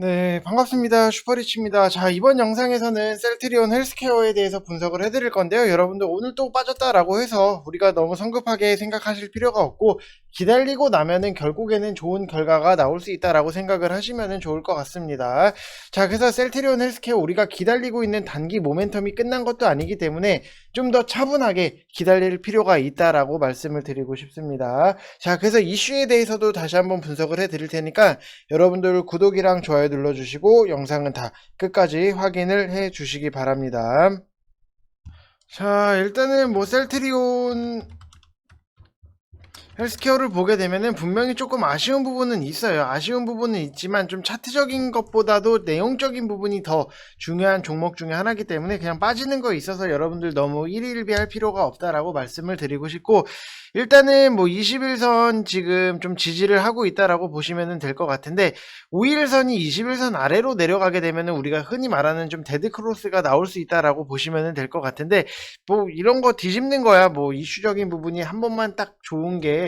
네, 반갑습니다. 슈퍼리치입니다. 자, 이번 영상에서는 셀트리온 헬스케어에 대해서 분석을 해드릴 건데요. 여러분들 오늘 또 빠졌다라고 해서 우리가 너무 성급하게 생각하실 필요가 없고 기다리고 나면은 결국에는 좋은 결과가 나올 수 있다라고 생각을 하시면 좋을 것 같습니다. 자, 그래서 셀트리온 헬스케어 우리가 기다리고 있는 단기 모멘텀이 끝난 것도 아니기 때문에 좀 더 차분하게 기다릴 필요가 있다라고 말씀을 드리고 싶습니다. 자, 그래서 이슈에 대해서도 다시 한번 분석을 해드릴 테니까 여러분들 구독이랑 좋아요 눌러주시고 영상은 다 끝까지 확인을 해 주시기 바랍니다. 자, 일단은 뭐 셀트리온 헬스케어를 보게 되면은 분명히 조금 아쉬운 부분은 있어요. 아쉬운 부분은 있지만 좀 차트적인 것보다도 내용적인 부분이 더 중요한 종목 중에 하나이기 때문에 그냥 빠지는 거에 있어서 여러분들 너무 일일비할 필요가 없다라고 말씀을 드리고 싶고 일단은 뭐 21선 지금 좀 지지를 하고 있다라고 보시면 될 것 같은데 5일선이 21선 아래로 내려가게 되면은 우리가 흔히 말하는 좀 데드 크로스가 나올 수 있다라고 보시면 될 것 같은데 뭐 이런 거 뒤집는 거야 뭐 이슈적인 부분이 한 번만 딱 좋은 게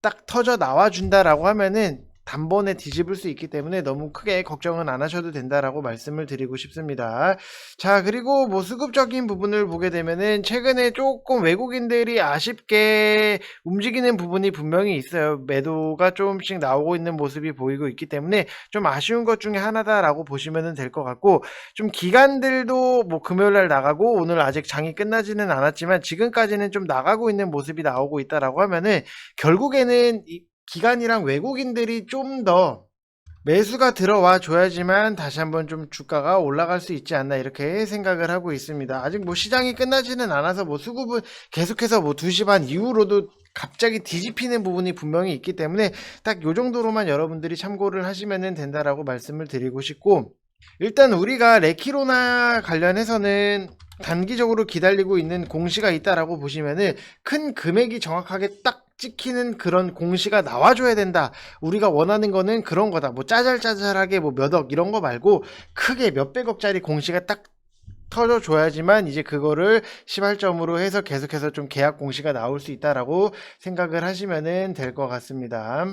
딱 터져 나와 준다라고 하면은 단번에 뒤집을 수 있기 때문에 너무 크게 걱정은 안 하셔도 된다라고 말씀을 드리고 싶습니다. 자, 그리고 뭐 수급적인 부분을 보게 되면은 최근에 조금 외국인들이 아쉽게 움직이는 부분이 분명히 있어요. 매도가 조금씩 나오고 있는 모습이 보이고 있기 때문에 좀 아쉬운 것 중에 하나다라고 보시면 될 것 같고 좀 기관들도 뭐 금요일 날 나가고 오늘 아직 장이 끝나지는 않았지만 지금까지는 좀 나가고 있는 모습이 나오고 있다라고 하면은 결국에는 이 기관이랑 외국인들이 좀 더 매수가 들어와 줘야지만 다시 한번 좀 주가가 올라갈 수 있지 않나 이렇게 생각을 하고 있습니다. 아직 뭐 시장이 끝나지는 않아서 뭐 수급은 계속해서 뭐 2시 반 이후로도 갑자기 뒤집히는 부분이 분명히 있기 때문에 딱 요 정도로만 여러분들이 참고를 하시면 된다라고 말씀을 드리고 싶고 일단 우리가 레키로나 관련해서는 단기적으로 기다리고 있는 공시가 있다라고 보시면은 큰 금액이 정확하게 딱 찍히는 그런 공시가 나와줘야 된다. 우리가 원하는 거는 그런 거다. 뭐 짜잘짜잘하게 뭐 몇 억 이런 거 말고 크게 몇백억짜리 공시가 딱 터져줘야지만 이제 그거를 시발점으로 해서 계속해서 좀 계약 공시가 나올 수 있다라고 생각을 하시면 될 것 같습니다.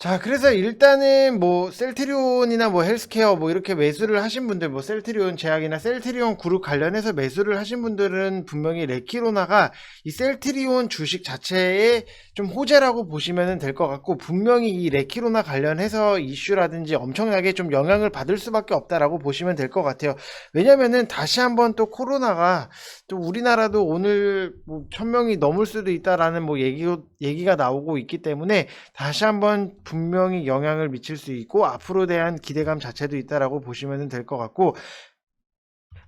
자, 그래서 일단은 뭐 셀트리온이나 뭐 헬스케어 뭐 이렇게 매수를 하신 분들, 뭐 셀트리온 제약이나 셀트리온 그룹 관련해서 매수를 하신 분들은 분명히 레키로나가 이 셀트리온 주식 자체에 좀 호재라고 보시면 될 것 같고 분명히 이 레키로나 관련해서 이슈라든지 엄청나게 좀 영향을 받을 수밖에 없다라고 보시면 될 것 같아요. 왜냐면은 다시 한번 또 코로나가 또 우리나라도 오늘 뭐 천명이 넘을 수도 있다라는 뭐 얘기, 얘기가 나오고 있기 때문에 다시 한번 분명히 영향을 미칠 수 있고 앞으로 대한 기대감 자체도 있다라고 보시면 될 것 같고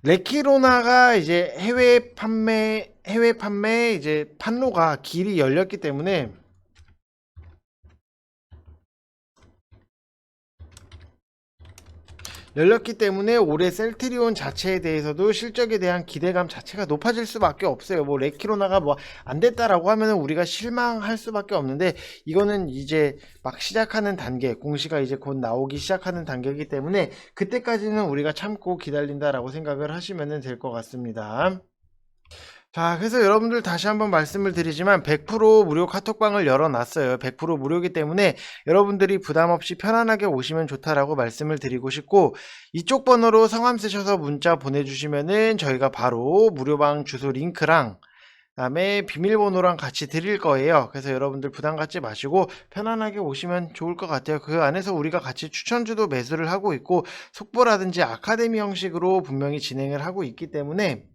레키로나가 이제 해외 판매 해외 판매 이제 판로가 길이 열렸기 때문에 열렸기 때문에 올해 셀트리온 자체에 대해서도 실적에 대한 기대감 자체가 높아질 수밖에 없어요. 뭐 레키로나가 뭐 안 됐다라고 하면은 우리가 실망할 수밖에 없는데 이거는 이제 막 시작하는 단계, 공시가 이제 곧 나오기 시작하는 단계이기 때문에 그때까지는 우리가 참고 기다린다라고 생각을 하시면 될 것 같습니다. 자, 그래서 여러분들 다시 한번 말씀을 드리지만 100% 무료 카톡방을 열어놨어요. 100% 무료이기 때문에 여러분들이 부담 없이 편안하게 오시면 좋다라고 말씀을 드리고 싶고 이쪽 번호로 성함 쓰셔서 문자 보내주시면은 저희가 바로 무료방 주소 링크랑 그다음에 비밀번호랑 같이 드릴 거예요. 그래서 여러분들 부담 갖지 마시고 편안하게 오시면 좋을 것 같아요. 그 안에서 우리가 같이 추천주도 매수를 하고 있고 속보라든지 아카데미 형식으로 분명히 진행을 하고 있기 때문에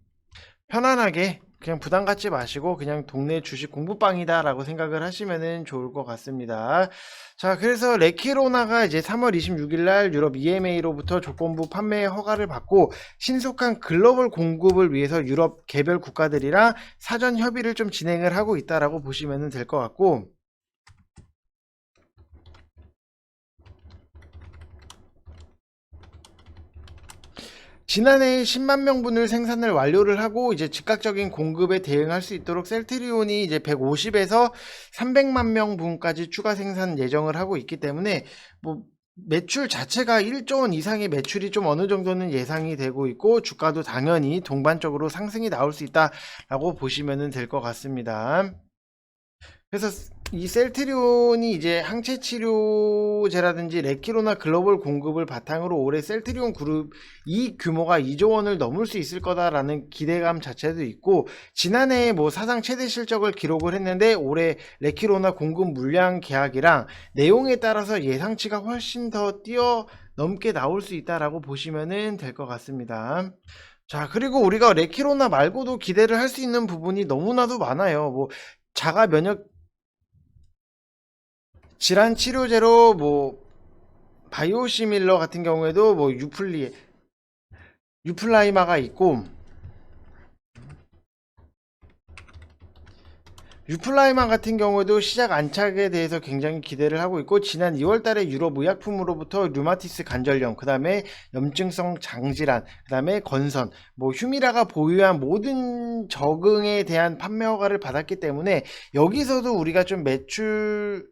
편안하게 그냥 부담 갖지 마시고 그냥 동네 주식 공부방이다라고 생각을 하시면 좋을 것 같습니다. 자, 그래서 레키로나가 이제 3월 26일 날 유럽 EMA로부터 조건부 판매 허가를 받고 신속한 글로벌 공급을 위해서 유럽 개별 국가들이랑 사전 협의를 좀 진행을 하고 있다라고 보시면 될 것 같고 지난해 10만 명분을 생산을 완료를 하고 이제 즉각적인 공급에 대응할 수 있도록 셀트리온이 이제 150에서 300만 명분까지 추가 생산 예정을 하고 있기 때문에 뭐 매출 자체가 1조 원 이상의 매출이 좀 어느 정도는 예상이 되고 있고 주가도 당연히 동반적으로 상승이 나올 수 있다라고 보시면 될 것 같습니다. 그래서 이 셀트리온이 이제 항체 치료제라든지 레키로나 글로벌 공급을 바탕으로 올해 셀트리온 그룹 이 규모가 2조 원을 넘을 수 있을 거다라는 기대감 자체도 있고 지난해에 뭐 사상 최대 실적을 기록을 했는데 올해 레키로나 공급 물량 계약이랑 내용에 따라서 예상치가 훨씬 더 뛰어 넘게 나올 수 있다라고 보시면은 될것 같습니다. 자, 그리고 우리가 레키로나 말고도 기대를 할 수 있는 부분이 너무나도 많아요. 뭐 자가 면역 질환 치료제로 뭐 바이오시밀러 같은 경우에도 뭐 유플리 유플라이마가 있고 유플라이마 같은 경우에도 시작 안착에 대해서 굉장히 기대를 하고 있고 지난 2월달에 유럽 의약품으로부터 류마티스 관절염, 그 다음에 염증성 장질환, 그 다음에 건선, 뭐 휴미라가 보유한 모든 적응에 대한 판매 허가를 받았기 때문에 여기서도 우리가 좀 매출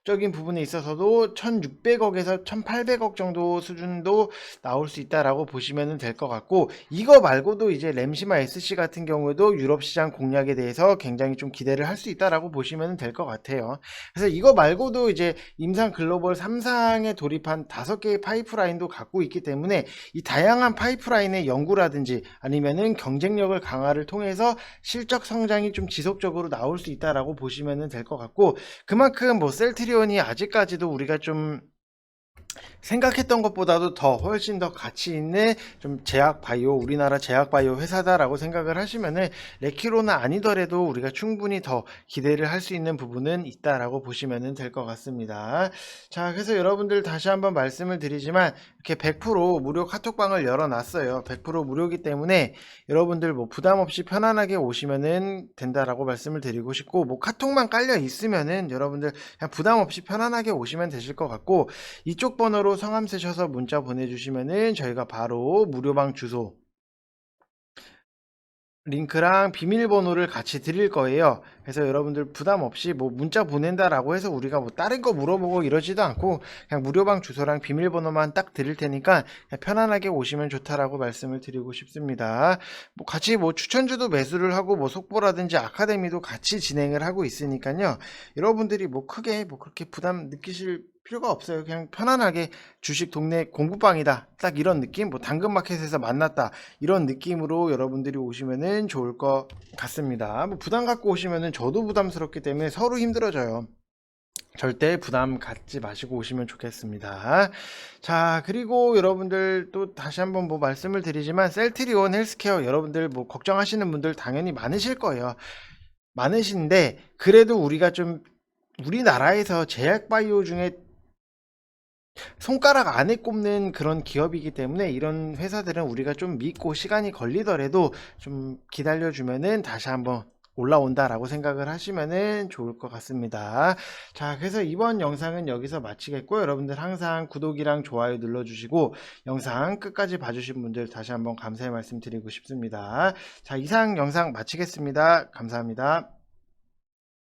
적인 부분에 있어서도 1600억에서 1800억 정도 수준도 나올 수 있다라고 보시면 될 것 같고 이거 말고도 이제 램시마 SC 같은 경우에도 유럽 시장 공략에 대해서 굉장히 좀 기대를 할 수 있다라고 보시면 될 것 같아요. 그래서 이거 말고도 이제 임상 글로벌 3상에 돌입한 다섯 개의 파이프라인도 갖고 있기 때문에 이 다양한 파이프라인의 연구라든지 아니면은 경쟁력을 강화를 통해서 실적 성장이 좀 지속적으로 나올 수 있다라고 보시면 될 것 같고 그만큼 뭐 셀트리 온이 아직까지도 우리가 좀 생각했던 것보다도 더 훨씬 더 가치 있는 좀 제약 바이오 우리나라 제약 바이오 회사다라고 생각을 하시면은 레키로나 아니더라도 우리가 충분히 더 기대를 할 수 있는 부분은 있다라고 보시면 될 것 같습니다. 자, 그래서 여러분들 다시 한번 말씀을 드리지만 이렇게 100% 무료 카톡방을 열어놨어요. 100% 무료이기 때문에 여러분들 뭐 부담 없이 편안하게 오시면은 된다라고 말씀을 드리고 싶고 뭐 카톡만 깔려 있으면은 여러분들 그냥 부담 없이 편안하게 오시면 되실 것 같고 이쪽 번호로 성함 쓰셔서 문자 보내주시면은 저희가 바로 무료방 주소 링크랑 비밀번호를 같이 드릴 거예요. 그래서 여러분들 부담 없이 뭐 문자 보낸다라고 해서 우리가 뭐 다른 거 물어보고 이러지도 않고 그냥 무료방 주소랑 비밀번호만 딱 드릴 테니까 편안하게 오시면 좋다라고 말씀을 드리고 싶습니다. 뭐 같이 뭐 추천주도 매수를 하고 뭐 속보라든지 아카데미도 같이 진행을 하고 있으니까요. 여러분들이 뭐 크게 뭐 그렇게 부담 느끼실 필요가 없어요. 그냥 편안하게 주식 동네 공부방이다. 딱 이런 느낌? 뭐 당근마켓에서 만났다. 이런 느낌으로 여러분들이 오시면은 좋을 것 같습니다. 뭐 부담 갖고 오시면은 저도 부담스럽기 때문에 서로 힘들어져요. 절대 부담 갖지 마시고 오시면 좋겠습니다. 자, 그리고 여러분들 또 다시 한번 뭐 말씀을 드리지만 셀트리온 헬스케어 여러분들 뭐 걱정하시는 분들 당연히 많으실 거예요. 많으신데 그래도 우리가 좀 우리나라에서 제약 바이오 중에 손가락 안에 꼽는 그런 기업이기 때문에 이런 회사들은 우리가 좀 믿고 시간이 걸리더라도 좀 기다려주면은 다시 한번 올라온다라고 생각을 하시면은 좋을 것 같습니다. 자, 그래서 이번 영상은 여기서 마치겠고 여러분들 항상 구독이랑 좋아요 눌러주시고 영상 끝까지 봐주신 분들 다시 한번 감사의 말씀 드리고 싶습니다. 자, 이상 영상 마치겠습니다. 감사합니다.